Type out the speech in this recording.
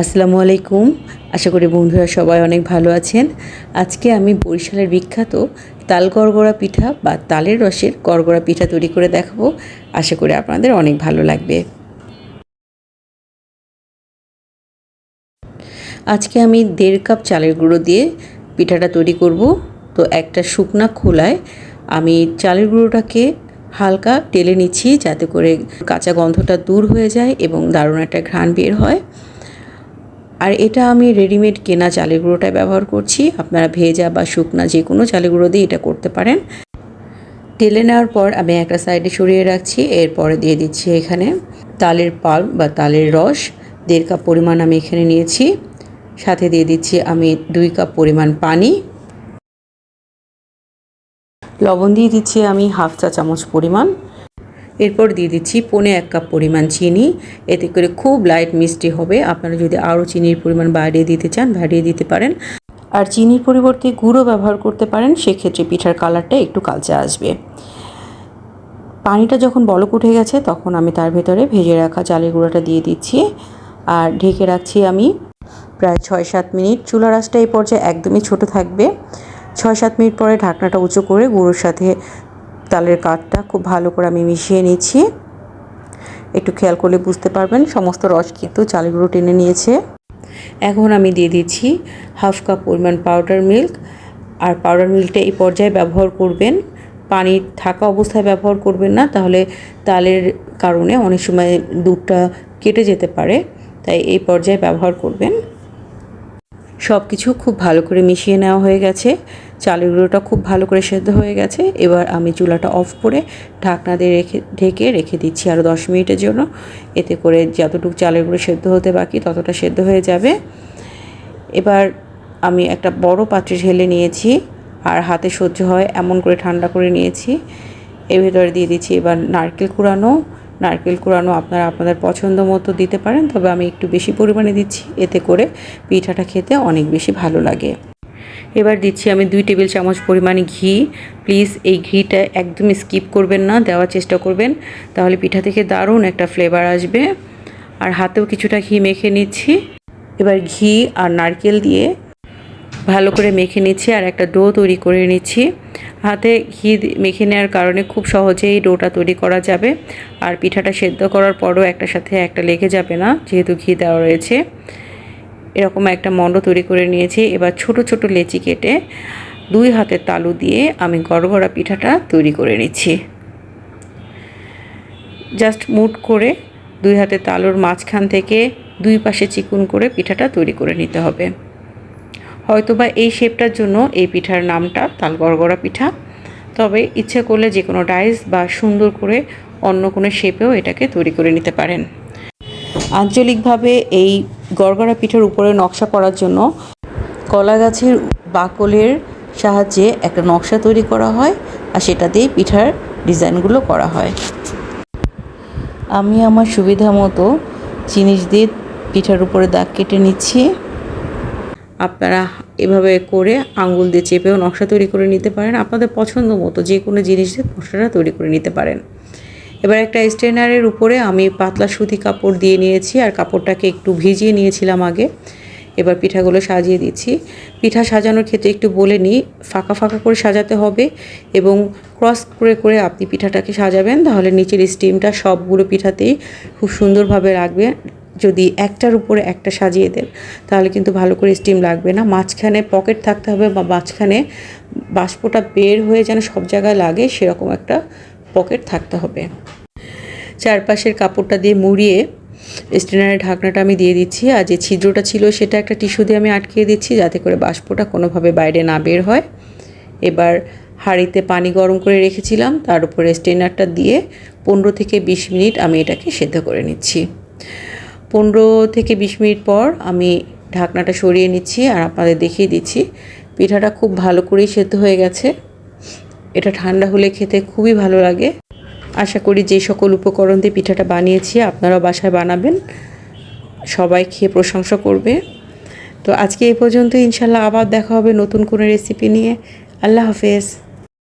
আসসালামু আলাইকুম। আশা করি বন্ধুরা সবাই অনেক ভালো আছেন। আজকে আমি বরিশালের বিখ্যাত তাল গড়গড়া পিঠা বা তালের রসের গড়গড়া পিঠা তৈরি করে দেখাবো। আশা করি আপনাদের অনেক ভালো লাগবে। আজকে আমি দেড় কাপ চালের গুঁড়ো দিয়ে পিঠাটা তৈরি করব। তো একটা শুকনা খোলায় আমি চালের গুঁড়োটাকে হালকা টেলে নিচ্ছি যাতে করে কাঁচা গন্ধটা দূর হয়ে যায় এবং দারুণ একটা ঘ্রাণ বের হয়। আর এটা আমি রেডিমেড কেনা চালের গুঁড়োটা ব্যবহার করছি। আপনারা ভেজা বা শুকনা যে কোনো চালের গুঁড়ো দিয়ে এটা করতে পারেন। টেলে নেওয়ার পর আমি একটা সাইডে সরিয়ে রাখছি, এরপরে দিয়ে দিচ্ছি এখানে তালের পাল্প বা তালের রস। দেড় কাপ পরিমাণ আমি এখানে নিয়েছি। সাথে দিয়ে দিচ্ছি আমি দুই কাপ পরিমাণ পানি। লবণ দিয়ে দিচ্ছি আমি হাফ চা চামচ পরিমাণ। এরপর দিয়ে দিচ্ছি পনে এক কাপ পরিমাণ চিনি। এতে করে খুব লাইট মিষ্টি হবে। আপনারা যদি আরও চিনির পরিমাণ বাড়িয়ে দিতে চান, বাড়িয়ে দিতে পারেন। আর চিনির পরিবর্তে গুঁড়ো ব্যবহার করতে পারেন, সেক্ষেত্রে পিঠার কালারটা একটু কালচে আসবে। পানিটা যখন বলক উঠে গেছে, তখন আমি তার ভেতরে ভেজে রাখা চালের গুঁড়োটা দিয়ে দিচ্ছি। আর ঢেকে রাখছি আমি প্রায় ছয় সাত মিনিট। চুলা রাসটা এই পর্যায়ে একদমই ছোট থাকবে। ছয় সাত মিনিট পরে ঢাকনাটা উঁচু করে গুঁড়োর সাথে তালের কাঠটা খুব ভালো করে আমি মিশিয়ে নিচ্ছি একটু খেয়াল করলে বুঝতে পারবেন, সমস্ত রস কিন্তু চালের গুঁড়ো টেনে নিয়েছে। এখন আমি দিয়ে দিচ্ছি হাফ কাপ পরিমাণ পাউডার মিল্ক আর পাউডার মিল্কটা এই পর্যায়ে ব্যবহার করবেন। পানি থাকা অবস্থায় ব্যবহার করবেন না, তাহলে তালের কারণে অনেক সময় দুধটা কেটে যেতে পারে, তাই এই পর্যায়ে ব্যবহার করবেন। সব কিছু খুব ভালো করে মিশিয়ে নেওয়া হয়ে গেছে। চালের গুঁড়োটা খুব ভালো করে সেদ্ধ হয়ে গেছে। এবার আমি চুলাটা অফ করে ঢাকনা দিয়ে রেখে, ঢেকে রেখে দিচ্ছি আরও দশ মিনিটের জন্য। এতে করে যতটুকু চালের গুঁড়ো সেদ্ধ হতে বাকি ততটা সেদ্ধ হয়ে যাবে। এবার আমি একটা বড় পাত্রে ঢেলে নিয়েছি আর হাতে সহ্য হয় এমন করে ঠান্ডা করে নিয়েছি। এর ভেতরে দিয়ে দিচ্ছি এবার নারকেল কুড়ানো। নারকেল কুড়ানো আপনারা আপনাদের পছন্দ মতো দিতে পারেন, তবে আমি একটু বেশি পরিমাণে দিচ্ছি। এতে করে পিঠাটা খেতে অনেক বেশি ভালো লাগে। এবার দিচ্ছি আমি দুই টেবিল চামচ পরিমাণে ঘি। প্লিজ এই ঘিটা একদম স্কিপ করবেন না, দেওয়ার চেষ্টা করবেন। তাহলে পিঠা থেকে দারুণ একটা ফ্লেভার আসবে। আর হাতেও কিছুটা ঘি মেখে নিচ্ছি। এবার ঘি আর নারকেল দিয়ে ভালো করে মেখে নিচ্ছি আর একটা ডো তৈরি করে নিচ্ছি। হাতে ঘি মেখে নেওয়ার কারণে খুব সহজেই ডোটা তৈরি করা যাবে। আর পিঠাটা সেদ্ধ করার পরও একটা সাথে একটা লেগে যাবে না, যেহেতু ঘি দেওয়া রয়েছে। এরকম একটা মণ্ড তৈরি করে নিয়েছি। এবার ছোট ছোট লেচি কেটে দুই হাতের তালু দিয়ে আমি গড়গড়া পিঠাটা তৈরি করে নিচ্ছি। জাস্ট মুট করে দুই হাতে তালুর মাঝখান থেকে দুই পাশে চিকুন করে পিঠাটা তৈরি করে নিতে হবে। হয়তোবা এই শেপটার জন্য এই পিঠার নামটা তাল গড়গড়া পিঠা। তবে ইচ্ছে করলে যে কোনো ডাইস বা সুন্দর করে অন্য কোনো শেপেও এটাকে তৈরি করে নিতে পারেন। আঞ্চলিকভাবে এই গড়গড়া পিঠার উপরে নকশা করার জন্য কলা গাছের বাকলের সাহায্যে একটা নকশা তৈরি করা হয় আর সেটা দিয়েই পিঠার ডিজাইনগুলো করা হয়। আমি আমার সুবিধা মতো জিনিস দিয়ে পিঠার উপরে দাগ কেটে নিচ্ছি। আপনারা এভাবে করে আঙ্গুল দিয়ে চেপেও নকশা তৈরি করে নিতে পারেন। আপনাদের পছন্দ মতো যে কোনো জিনিস দিয়ে নকশাটা তৈরি করে নিতে পারেন। এবার একটা স্ট্রেনারের উপরে আমি পাতলা সুতি কাপড় দিয়ে নিয়েছি আর কাপড়টাকে একটু ভিজিয়ে নিয়েছিলাম আগে। এবার পিঠাগুলো সাজিয়ে দিচ্ছি। পিঠা সাজানোর ক্ষেত্রে একটু বলে নিই, ফাঁকা ফাঁকা করে সাজাতে হবে এবং ক্রস করে করে আপনি পিঠাটাকে সাজাবেন, তাহলে নিচের স্টিমটা সবগুলো পিঠাতেই খুব সুন্দরভাবে রাখবে যদি একটার উপরে একটা সাজিয়ে দেন, তাহলে কিন্তু ভালো করে স্টিম লাগবে না। মাঝখানে পকেট থাকতে হবে বা মাঝখানে বাষ্পটা বের হয়ে যেন সব জায়গায় লাগে, সেরকম একটা পকেট থাকতে হবে। চারপাশের কাপড়টা দিয়ে মুড়িয়ে স্টেনারের ঢাকনাটা আমি দিয়ে দিচ্ছি আর যে ছিদ্রটা ছিল সেটা একটা টিস্যু দিয়ে আমি আটকিয়ে দিচ্ছি যাতে করে বাষ্পটা কোনোভাবে বাইরে না বের হয়। এবার হাঁড়িতে পানি গরম করে রেখেছিলাম, তার উপরে স্টেনারটা দিয়ে পনেরো থেকে বিশ মিনিট আমি এটাকে সেদ্ধ করে নিচ্ছি। পনেরো থেকে বিশ মিনিট পর আমি ঢাকনাটা সরিয়ে নিচ্ছি আর আপনাদের দেখিয়ে দিচ্ছি। পিঠাটা খুব ভালো করেই সেদ্ধ হয়ে গেছে। এটা ঠান্ডা হলে খেতে খুবই ভালো লাগে। আশা করি যে সকল উপকরণ দিয়ে পিঠাটা বানিয়েছি, আপনারাও বাসায় বানাবেন। সবাই খেয়ে প্রশংসা করবে। তো আজকে এই পর্যন্ত ইনশাল্লাহ আবার দেখা হবে নতুন কোনো রেসিপি নিয়ে। আল্লাহ হাফেজ।